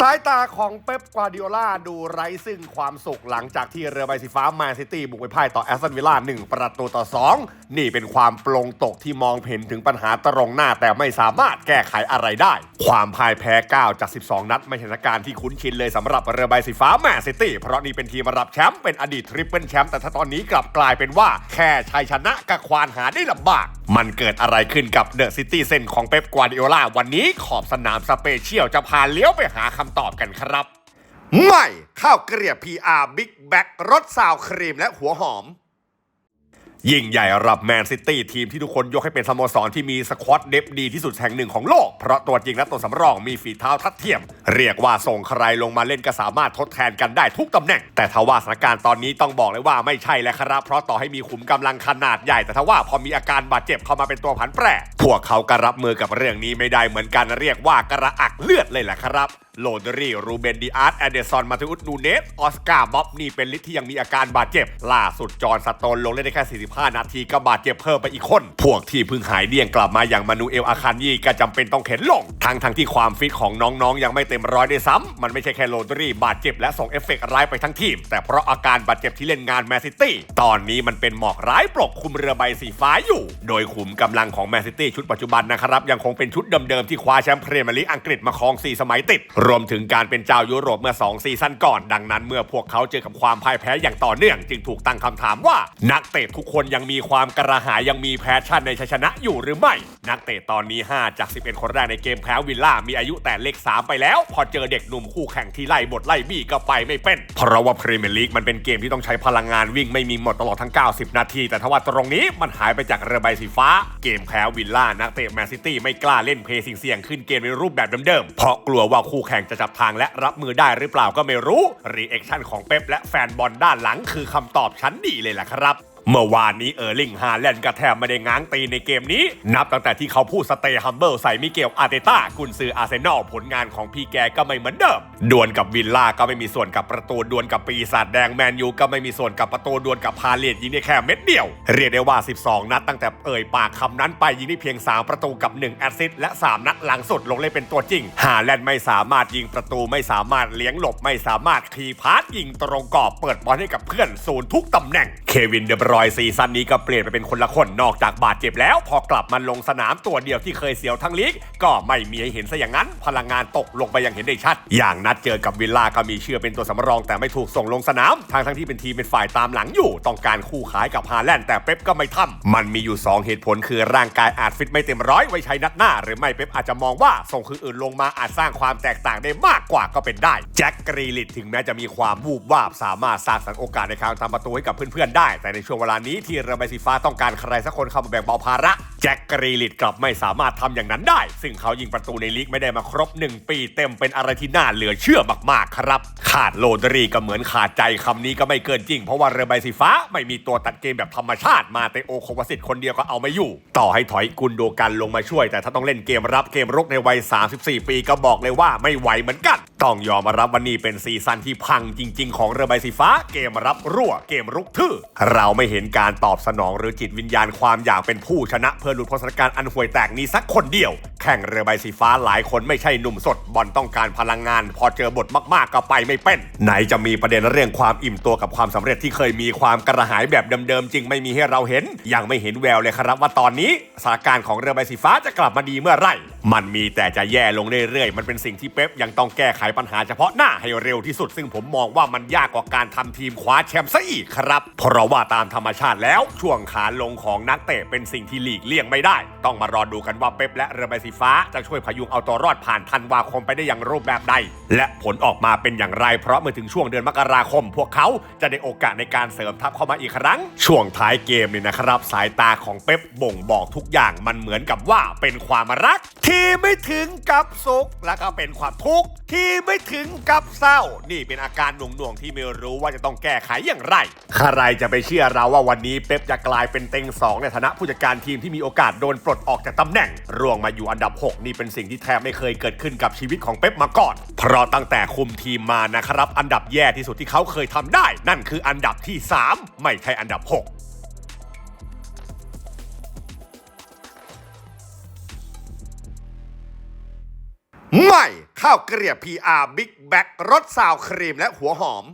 สายตาของเป๊ปกวาร์ดิโอลาดูไร้ซึ่งความสุขหลังจากที่เรือใบสีฟ้าแมนซิตี้บุกไปพ่ายต่อแอสตันวิลล่า1ประตูต่อ 2 นี่เป็นความปลงตกที่มองเห็นถึงปัญหาตรงหน้าแต่ไม่สามารถแก้ไขอะไรได้ ความพ่ายแพ้ 9 จาก 12 นัดไม่ใช่สถานการณ์ที่คุ้นชินเลยสำหรับเรือใบสีฟ้าแมนซิตี้เพราะนี่เป็นทีมรับแชมป์เป็นอดีตทริปเปิลแชมป์แต่ถ้าตอนนี้กลับกลายเป็นว่าแค่ชัยชนะกับควานหาได้ลำบาก มันเกิดอะไรขึ้นกับเดอะซิตี้เซนของเป๊ปกวาร์ดิโอลาวันนี้ขอบสนามสเปเชียลจะพาเลี้ยวไปหาคำตอบกันครับ ใหม่ข้าวเกลียบ PR Big b a g รสซาวครีมและหัวหอม ยิ่งใหญ่รับแมนซิตี้ทีมที่ทุกคนยกให้เป็นสโมสรที่มีสควอตเดฟดีที่สุดแห่งหนึ่งของโลก เพราะตัวจริงและตัวสำรองมีฝีเท้าทัดเทียม เรียกว่าส่งใครลงมาเล่นก็สามารถทดแทนกันได้ทุกตำแหน่ง แต่ทว่าสถานการณ์ตอนนี้ต้องบอกเลยว่าไม่ใช่แล้วครับ เพราะต่อให้มีขุมกำลังขนาดใหญ่ แต่ทว่าพอมีอาการบาดเจ็บเข้ามาเป็นตัวผันแปรพวกเขาก็รับมือกับเรื่องนี้ไม่ได้เหมือนกันเรียกว่ากระอักเลือดเลยแหละครับ โลดรีรูเบนดิอาร์ตแอเดซอนมาติอุสนูเนส ออสการ์บ๊อบนี่เป็นลิทที่ยังมีอาการบาดเจ็บ ล่าสุดจอร์นสโตนลงเล่นได้แค่ 45 นาทีก็บาดเจ็บเพิ่มไปอีกคน พวกที่เพิ่งหายเดี่ยงกลับมาอย่างมานูเอลอาคานยีก็จำเป็นต้องเข็นลง ทั้งทั้งที่ความฟิตของน้องๆ ยังไม่เต็มร้อยด้วยซ้ำมันไม่ใช่แค่โลดรีบาดเจ็บและส่งเอฟเฟกต์ร้ายไปทั้งทีม แต่เพราะอาการบาดเจ็บที่เล่นงานแมนซิตี้ตอนนี้มันเป็นหมอกร้ายปกคลุมเรือใบสีฟ้าอยู่ โดยขุมกำลังของแมนซิตี้ชุดปัจจุบันนะครับยังคงเป็นชุดเดิมๆที่คว้าแชมป์พรีเมียร์ลีกอังกฤษมาครองสี่สมัยติดรวมถึงการเป็นเจ้ายุโรปเมื่อ 2 ซีซั่นก่อน ดังนั้นเมื่อพวกเขาเจอกับความพ่ายแพ้อย่างต่อเนื่อง จึงถูกตั้งคำถามว่า นักเตะทุกคนยังมีความกระหายยังมีแพชชั่นในชัยชนะอยู่หรือไม่ นักเตะตอนนี้ 5 จาก 11 คนแรกในเกมแพ้วิลล่ามีอายุแต่เลข 3 ไปแล้ว พอเจอเด็กหนุ่มคู่แข่งที่ไล่บทไล่บี้ก็ไปไม่เป็น เพราะว่าพรีเมียร์ลีกมันเป็นเกมที่ต้องใช้พลังงานวิ่งไม่มีหมดตลอดทั้ง 90 นาที แต่ทว่าตรงนี้มันหายไปจากเรือใบสีฟ้า เกมแพ้วิลล่านักเตะแมนซิตี้ไม่กล้าเล่นเพลย์เสี่ยงขึ้นเกมในรูปแบบเดิมๆเพราะกลัวว่าคู่แข่งจะจับทางและรับมือได้หรือเปล่าก็ไม่รู้รีแอคชั่นของเป๊ปและแฟนบอลด้านหลังคือคำตอบชั้นดีเลยล่ะครับ เมื่อวานนี้เออร์ลิงฮาแลนด์ก็แทบไม่ได้ง้างตีในเกมนี้ นับตั้งแต่ที่เขาพูดสเตย์ฮัมเบิลใส่มิเกลอาร์เตต้ากุนซืออาร์เซนอลผลงานของพี่แกก็ไม่เหมือนเดิม ดวลกับวิลล่าก็ไม่มีส่วนกับประตูดวลกับปีศาจแดงแมนยูก็ไม่มีส่วนกับประตูดวลกับพาเลตยิงได้แค่เม็ดเดียว เรียกได้ว่า 12 นัดตั้งแต่เอ่ยปากคำนั้นไปยิงได้เพียง 3 ประตูกับ 1 แอสซิสต์และ 3 นัดหลังสุดลงเล่นเป็นตัวจริงฮาแลนด์ไม่สามารถยิงประตูไม่สามารถเลี้ยงหลบไม่สามารถคีพาสยิงตรงกรอบเปิดบอลให้กับเพื่อนศูนย์ทุกตำแหน่ง วินเดบรอยน์ซีซั่นนี้ก็เปลี่ยนไปเป็นคนละคนนอกจากบาดเจ็บแล้ว พอกลับมาลงสนามตัวเดียวที่เคยเสียวทั้งลีก ก็ไม่มีให้เห็นซะอย่างนั้น พลังงานตกลงไปอย่างเห็นได้ชัด อย่างนัดเจอกับวิลล่าก็มีเชื่อเป็นตัวสำรอง แต่ไม่ถูกส่งลงสนามทางทั้งที่เป็นทีมเป็นฝ่ายตามหลังอยู่ ต้องการคู่ขายกับฮาแลนด์แต่เป๊ปก็ไม่ทำมันมีอยู่ 2 เหตุผลคือร่างกายอาจฟิตไม่เต็มร้อยไว้ใช้นัดหน้า หรือไม่เป๊ปอาจจะมองว่าส่งคืออื่นลงมาอาจสร้างความแตกต่างได้มากกว่าก็เป็นได้แจ็คกรีลิตถึงแม้จะมีความวูบวาบสามารถสร้างสรรค์โอกาสในการทำประตูให้กับเพื่อนๆได้แต่ในช่วงเวลานี้ที่เรือใบสีฟ้าต้องการใครสักคนเข้ามาแบ่งเบาภาระ แจ็คกรีลิตกลับไม่สามารถทำอย่างนั้นได้ ซึ่งเขายิงประตูในลีกไม่ได้มาครบ 1 ปีเต็มเป็นอะไรที่น่าเหลือเชื่อมากๆครับ ขาดโลดรีก็เหมือนขาดใจคำนี้ก็ไม่เกินจริง เพราะว่าเรือใบสีฟ้าไม่มีตัวตัดเกมแบบธรรมชาติมาเตโอโควาสิตคนเดียวก็เอาไม่อยู่ ต่อให้ถอยกุนโดกันลงมาช่วย แต่ถ้าต้องเล่นเกมรับเกมรุกในวัย 34 ปีก็บอกเลยว่าไม่ไหวเหมือนกัน ต้องยอมรับวันนี้เป็นซีซั่นที่พังจริง ๆ ของเรือใบสีฟ้า เกมรับรั่วเกมรุกทื่อ เราไม่เห็นการตอบสนองหรือจิตวิญญาณความอยากเป็นผู้ชนะเพื่อหลุดพ้นสถานการณ์อันห่วยแตกนี้สักคนเดียว แข่งเรือใบสีฟ้าหลายคนไม่ใช่หนุ่มสดบอลต้องการพลังงาน พอเจอบทมากๆก็ไปไม่เป็น ไหนจะมีประเด็นเรื่องความอิ่มตัวกับความสำเร็จที่เคยมีความกระหายแบบเดิมๆจริงไม่มีให้เราเห็น ยังไม่เห็นแววเลยครับว่าตอนนี้สถานการณ์ของเรือใบสีฟ้าจะกลับมาดีเมื่อไหร่ มันมีแต่จะแย่ลงเรื่อยๆ มันเป็นสิ่งที่เป๊ปยังต้องแก้ไขปัญหาเฉพาะหน้าให้เร็วที่สุด ซึ่งผมมองว่ามันยากกว่าการทำทีมคว้าแชมป์ซะอีกครับ เพราะว่าตามธรรมชาติแล้ว ช่วงขาลงของนักเตะเป็นสิ่งที่หลีกเลี่ยงไม่ได้ ต้องมารอดูกันว่าเป๊ปและเรือใบสีฟ้าจะช่วยพยุงเอาตัวรอดผ่านธันวาคมไปได้อย่างรูปแบบใด และผลออกมาเป็นอย่างไร เพราะเมื่อถึงช่วงเดือนมกราคม พวกเขาจะได้โอกาสในการเสริมทัพเข้ามาอีกครั้ง ช่วงท้ายเกมนี่นะครับ สายตาของเป๊ปบ่งบอกทุกอย่างมันเหมือนกับว่าเป็นความรักที่ที่ไม่ถึงกับสุขแล้วก็เป็นความทุกข์ที่ไม่ถึงกับเศร้า นี่เป็นอาการหน่วงๆที่ไม่รู้ว่าจะต้องแก้ไขอย่างไร ใครจะไปเชื่อเราว่าวันนี้เป๊ปจะกลายเป็นเต็งสองในฐานะผู้จัดการทีมที่มีโอกาสโดนปลดออกจากตำแหน่ง ร่วงมาอยู่อันดับ 6 นี่เป็นสิ่งที่แทบไม่เคยเกิดขึ้นกับชีวิตของเป๊ปมาก่อน เพราะตั้งแต่คุมทีมมานะครับ อันดับแย่ที่สุดที่เขาเคยทำได้ นั่นคืออันดับที่ 3 ไม่ใช่อันดับ 6 ข้าวเกลียบ PR Big Back รสซาวครีมและหัวหอม